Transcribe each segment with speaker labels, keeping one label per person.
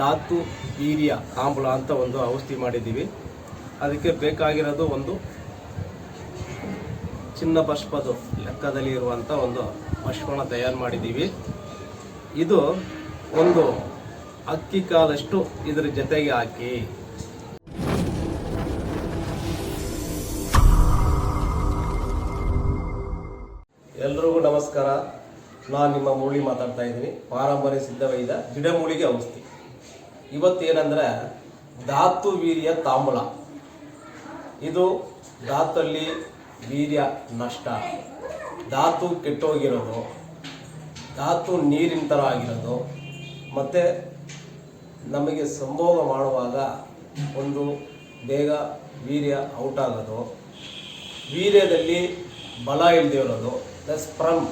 Speaker 1: ಧಾತು, ವೀರ್ಯ ಆಮ್ಲ ಅಂತ ಒಂದು ಔಷಧಿ ಮಾಡಿದ್ದೀವಿ. ಅದಕ್ಕೆ ಬೇಕಾಗಿರೋದು ಒಂದು ಚಿನ್ನ ಪುಷ್ಪದ ಲೆಕ್ಕದಲ್ಲಿ ಇರುವಂಥ ಒಂದು ಪುಷ್ಪನ ತಯಾರು ಮಾಡಿದ್ದೀವಿ. ಇದು ಒಂದು ಅಕ್ಕಿ ಕಾಲಷ್ಟು ಇದರ ಜೊತೆಗೆ ಹಾಕಿ. ಎಲ್ರಿಗೂ ನಮಸ್ಕಾರ. ನಾನು ನಿಮ್ಮ ಮೂಳಿ ಮಾತಾಡ್ತಾ ಇದ್ದೀನಿ. ಪಾರಂಪರ್ಯ ಸಿದ್ಧವೈದ ಗಿಡಮೂಳಿಗೆ ಔಷಧಿ. ಇವತ್ತೇನಂದ್ರೆ ಧಾತು ವೀರ್ಯ ತಾಂಬೂಲ. ಇದು ಧಾತಲ್ಲಿ ವೀರ್ಯ ನಷ್ಟ. ಧಾತು ಕೆಟ್ಟೋಗಿರೋದು. ಧಾತು ನೀರಿನ ಥರ ಆಗಿರೋದು. ಮತ್ತು ನಮಗೆ ಸಂಭೋಗ ಮಾಡುವಾಗ ಒಂದು ಬೇಗ ವೀರ್ಯ ಔಟ್ ಆಗೋದು. ವೀರ್ಯದಲ್ಲಿ ಬಲ ಇಲ್ಲದೆ ಇರೋದು. ಪ್ಲಸ್ ಪ್ರಮ್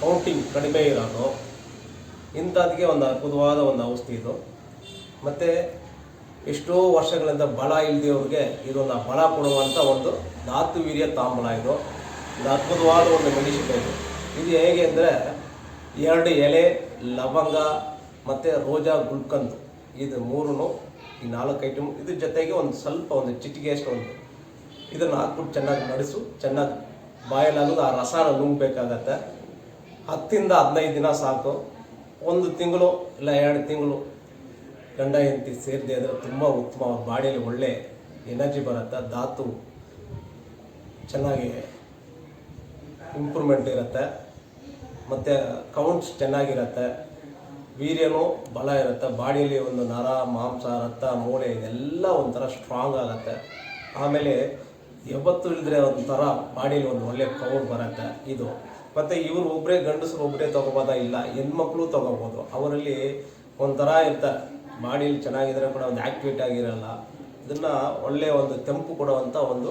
Speaker 1: ಕೌಂಟಿಂಗ್ ಕಡಿಮೆ ಇರೋದು. ಇಂಥದ್ಗೆ ಒಂದು ಅದ್ಭುತವಾದ ಒಂದು ಔಷಧಿ ಇದು. ಮತ್ತು ಎಷ್ಟೋ ವರ್ಷಗಳಿಂದ ಬಲ ಇಲ್ಲದೆಯವ್ರಿಗೆ ಇದೊಂದು ಬಲ ಕೊಡುವಂಥ ಒಂದು ಧಾತು ವೀರ್ಯ ತಾಂಬಲ ಇದು. ಇದು ಅದ್ಭುತವಾದ ಒಂದು ಮೆಡಿಸಿನ್ ಇದು. ಇದು ಹೇಗೆ ಅಂದರೆ ಎರಡು ಎಲೆ, ಲವಂಗ ಮತ್ತು ರೋಜಾ ಗುಲ್ಕಂದ್. ಇದು ಮೂರೂ ಈ ನಾಲ್ಕು ಐಟಮ್. ಇದ್ರ ಜೊತೆಗೆ ಒಂದು ಸ್ವಲ್ಪ ಒಂದು ಚಿಟಿಕೆ ಅಷ್ಟು ಒಂದು ಇದನ್ನು ಹಾಕ್ಬಿಟ್ಟು ಚೆನ್ನಾಗಿ ನಡೆಸು, ಚೆನ್ನಾಗಿ ಬಾಯಲಾಗೋದು ಆ ರಸನ ನುಂಗ್ಬೇಕಾಗತ್ತೆ. ಹತ್ತಿಂದ ಹದಿನೈದು ದಿನ ಸಾಕು. ಒಂದು ತಿಂಗಳು ಇಲ್ಲ, ಎರಡು ತಿಂಗಳು ಗಂಡ ಹೆಂಡತಿ ಸೇರಿದೆ ಅಂದರೆ ತುಂಬ ಉತ್ತಮ ಬಾಡಿಯಲ್ಲಿ ಒಳ್ಳೆ ಎನರ್ಜಿ ಬರುತ್ತೆ, ಧಾತು ಚೆನ್ನಾಗಿ ಇಂಪ್ರೂವ್ಮೆಂಟ್ ಇರುತ್ತೆ. ಮತ್ತು ಕೌಂಟ್ಸ್ ಚೆನ್ನಾಗಿರುತ್ತೆ. ವೀರ್ಯನೂ ಬಲ ಇರುತ್ತೆ. ಬಾಡಿಯಲ್ಲಿ ಒಂದು ನರ, ಮಾಂಸ, ರಕ್ತ, ಮೂಳೆ ಇದೆಲ್ಲ ಒಂಥರ ಸ್ಟ್ರಾಂಗ್ ಆಗುತ್ತೆ. ಆಮೇಲೆ ಯಾವತ್ತೂ ಇಲ್ಲದ್ರೆ ಒಂಥರ ಬಾಡಿಯಲ್ಲಿ ಒಂದು ಒಳ್ಳೆ ಕೌಂಟ್ ಬರುತ್ತೆ ಇದು. ಮತ್ತು ಇವರು ಒಬ್ಬರೇ ಗಂಡಸರು ಒಬ್ಬರೇ ತೊಗೋಬೋದಾ ಇಲ್ಲ, ಹೆಣ್ಮಕ್ಳು ತೊಗೋಬೋದು. ಅವರಲ್ಲಿ ಒಂಥರ ಇರ್ತಾರೆ. ಬಾಡಿಯಲ್ಲಿ ಚೆನ್ನಾಗಿದ್ರೆ ಕೂಡ ಒಂದು ಆ್ಯಕ್ಟಿವೇಟ್ ಆಗಿರಲ್ಲ. ಇದನ್ನು ಒಳ್ಳೆಯ ಒಂದು ತೆಂಪು ಕೊಡುವಂಥ ಒಂದು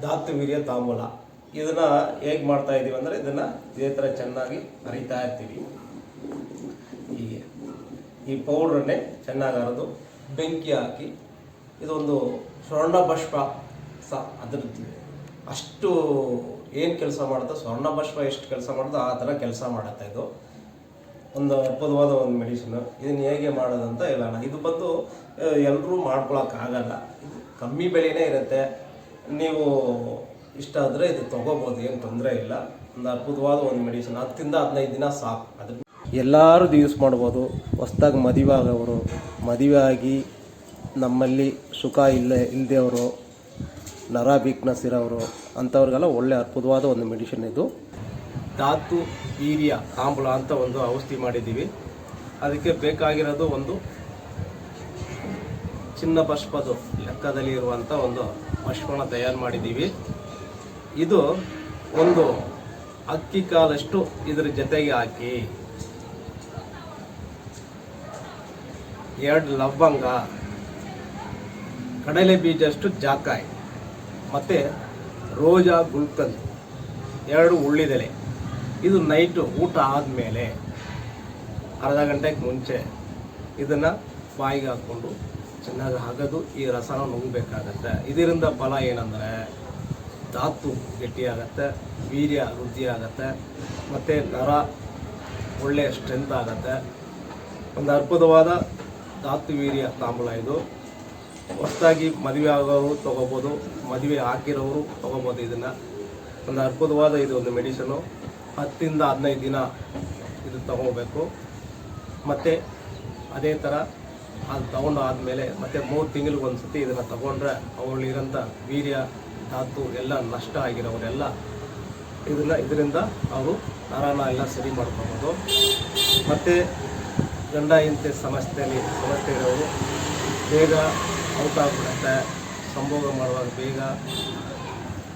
Speaker 1: ಧಾತು ವೀರ್ಯ ತಾಂಬೂಲ. ಇದನ್ನು ಹೇಗೆ ಮಾಡ್ತಾ ಇದ್ದೀವಿ ಅಂದರೆ ಇದನ್ನು ಇದೇ ಥರ ಚೆನ್ನಾಗಿ ಅರಿತಾ ಇರ್ತೀವಿ. ಹೀಗೆ. ಈ ಪೌಡ್ರನ್ನೇ ಚೆನ್ನಾಗಿ ಅರೆದು ಬೆಂಕಿ ಹಾಕಿ ಇದೊಂದು ಸ್ವರ್ಣ ಭಷ್ಪ ಸಹ ಅದ್ರದ್ದು. ಅಷ್ಟು ಏನು ಕೆಲಸ ಮಾಡುತ್ತೋ? ಸ್ವರ್ಣ ಭಷ್ಪ ಎಷ್ಟು ಕೆಲಸ ಮಾಡುತ್ತೋ? ಆ ಥರ ಕೆಲಸ ಮಾಡುತ್ತೆ ಇದು. ಒಂದು ಅದ್ಭುತವಾದ ಒಂದು ಮೆಡಿಸಿನ್. ಇದನ್ನು ಹೇಗೆ ಮಾಡೋದಂತ ಹೇಳೋಣ. ಇದು ಬಂದು ಎಲ್ಲರೂ ಮಾಡ್ಕೊಳಕ್ಕಾಗಲ್ಲ ಇದು ಕಮ್ಮಿ ಬೆಲೆಯೇ ಇರುತ್ತೆ. ನೀವು ಇಷ್ಟ ಆದರೆ ಇದು ತೊಗೋಬೋದು, ಏನು ತೊಂದರೆ ಇಲ್ಲ. ಒಂದು ಅದ್ಭುತವಾದ ಒಂದು ಮೆಡಿಸಿನ್. ಹತ್ತಿಂದ ಹದಿನೈದು ದಿನ ಸಾಕು. ಅದ್ರ ಎಲ್ಲರೂ ಯೂಸ್ ಮಾಡ್ಬೋದು. ಹೊಸ್ದಾಗಿ ಮದುವೆ ಆಗೋರು, ಮದುವೆ ಆಗಿ ನಮ್ಮಲ್ಲಿ ಸುಖ ಇಲ್ಲ ಇಲ್ಲದೆಯವರು ನರ ವೀಕ್ನೆಸ್ ಇರೋರು ಅಂಥವ್ರಿಗೆಲ್ಲ ಒಳ್ಳೆ ಅದ್ಭುತವಾದ ಒಂದು ಮೆಡಿಸಿನ್ ಇದು. ಧಾತು, ವೀರ್ಯ, ತಾಂಬೂಲ ಅಂತ ಒಂದು ಔಷಧಿ ಮಾಡಿದ್ದೀವಿ. ಅದಕ್ಕೆ ಬೇಕಾಗಿರೋದು ಒಂದು ಚಿನ್ನ ಪುಷ್ಪದ ಲೆಕ್ಕದಲ್ಲಿ ಇರುವಂಥ ಒಂದು ಪುಷ್ಪನ ತಯಾರು ಮಾಡಿದ್ದೀವಿ. ಇದು ಒಂದು ಅಕ್ಕಿ ಕಾಲಷ್ಟು ಇದರ ಜೊತೆಗೆ ಹಾಕಿ, ಎರಡು ಲವಂಗ, ಕಡಲೆ ಬೀಜಷ್ಟು ಜಾಕಾಯಿ, ಮತ್ತು ರೋಜಾ ಗುಲ್ಕಂದ್, ಎರಡು ಉಳ್ಳಿದೆಲೆ. ಇದು ನೈಟು ಊಟ ಆದಮೇಲೆ ಅರ್ಧ ಗಂಟೆಗೆ ಮುಂಚೆ ಇದನ್ನು ಬಾಯಿಗೆ ಹಾಕ್ಕೊಂಡು ಚೆನ್ನಾಗಿ ಹಗದು ಈ ರಸನ ನುಂಗಬೇಕಾಗತ್ತೆ. ಇದರಿಂದ ಫಲ ಏನಂದರೆ ಧಾತು ಗಟ್ಟಿಯಾಗತ್ತೆ, ವೀರ್ಯ ವೃದ್ಧಿ ಆಗತ್ತೆ ಮತ್ತು ನರ ಒಳ್ಳೆಯ ಸ್ಟ್ರೆಂತ್ ಆಗತ್ತೆ. ಒಂದು ಅದ್ಭುತವಾದ ಧಾತು ವೀರ್ಯ ತಾಂಬೂಲ ಇದು. ಹೊಸದಾಗಿ ಮದುವೆ ಆಗೋರು ತೊಗೋಬೋದು, ಮದುವೆ ಹಾಕಿರೋರು ತೊಗೋಬೋದು ಇದನ್ನು. ಒಂದು ಅದ್ಭುತವಾದ ಇದು ಒಂದು ಮೆಡಿಸನು ಹತ್ತಿಂದ ಹದಿನೈದು ದಿನ ಇದು ತಗೋಬೇಕು. ಮತ್ತು ಅದೇ ಥರ ಅದು ತಗೊಂಡು ಆದಮೇಲೆ ಮತ್ತು ಮೂರು ತಿಂಗಳಿಗೆ ಒಂದು ಸತಿ ಇದನ್ನು ತಗೊಂಡ್ರೆ ಅವಳಿರೋಂಥ ವೀರ್ಯ, ಧಾತು ಎಲ್ಲ ನಷ್ಟ ಆಗಿರೋರೆಲ್ಲ ಇದನ್ನು ಇದರಿಂದ ಅವರು ನರನ ಎಲ್ಲ ಸರಿ ಮಾಡ್ಕೋಬೋದು. ಮತ್ತು ಗಂಡ ಇಂತ ಸಮಸ್ಯೆಯಲ್ಲಿ ಸಮಸ್ಯೆ ಇರೋರು ಬೇಗ ಔಟ್ ಆಗ್ಬಿಡುತ್ತೆ. ಸಂಭೋಗ ಮಾಡುವಾಗ ಬೇಗ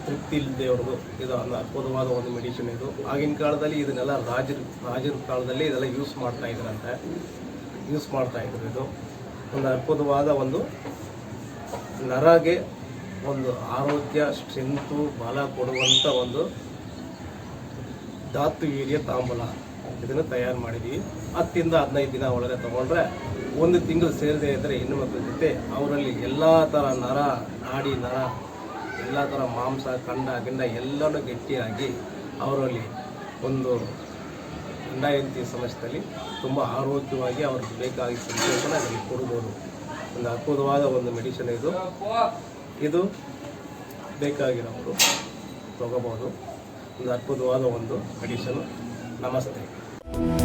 Speaker 1: ತೃಪ್ತಿ ಇಲ್ಲದೆ ಅವ್ರದ್ದು ಇದು ಒಂದು ಅದ್ಭುತವಾದ ಒಂದು ಮೆಡಿಸಿನ್ ಇದು. ಆಗಿನ ಕಾಲದಲ್ಲಿ ಇದನ್ನೆಲ್ಲ ರಾಜರ ರಾಜರ ಕಾಲದಲ್ಲಿ ಇದೆಲ್ಲ ಯೂಸ್ ಮಾಡ್ತಾ ಇದ್ರಂತೆ. ಯೂಸ್ ಮಾಡ್ತಾ ಇದ್ರು ಇದು. ಒಂದು ಅದ್ಭುತವಾದ ಒಂದು ನರಗೆ ಒಂದು ಆರೋಗ್ಯ ಸ್ಟ್ರೆಂತು ಬಲ ಕೊಡುವಂಥ ಒಂದು ಧಾತು ವೀರ್ಯ ತಾಂಬೂಲ ಇದನ್ನು ತಯಾರು ಮಾಡಿದ್ದೀವಿ ಹತ್ತಿಂದ ಹದಿನೈದು ದಿನ ಒಳಗೆ ತಗೊಂಡ್ರೆ ಒಂದು ತಿಂಗಳು ಸೇರಿದೆ ಇದ್ದರೆ ಹೆಣ್ಣು ಮಕ್ಕಳ ಜೊತೆ ಅವರಲ್ಲಿ ಎಲ್ಲ ಥರ ನರ, ನಾಡಿ ನರ ಎಲ್ಲ ಥರ ಮಾಂಸ ಕಂಡ ಗಿಂಡ ಎಲ್ಲನೂ ಗಟ್ಟಿಯಾಗಿ ಅವರಲ್ಲಿ ಒಂದು ಗಂಡ ಹೆಂಡತಿ ಸಮಸ್ಯೆಯಲ್ಲಿ ತುಂಬ ಆರೋಗ್ಯವಾಗಿ ಅವ್ರಿಗೆ ಬೇಕಾಗಿ ಸಂತೋಷನ ಅದಕ್ಕೆ ಕೊಡ್ಬೋದು. ಒಂದು ಅದ್ಭುತವಾದ ಒಂದು ಮೆಡಿಸಿನ್ ಇದು. ಇದು ಬೇಕಾಗಿರೋರು ತಗೋಬೋದು. ಒಂದು ಅದ್ಭುತವಾದ ಒಂದು ಮೆಡಿಸನ್ ನಮಸ್ತೆ.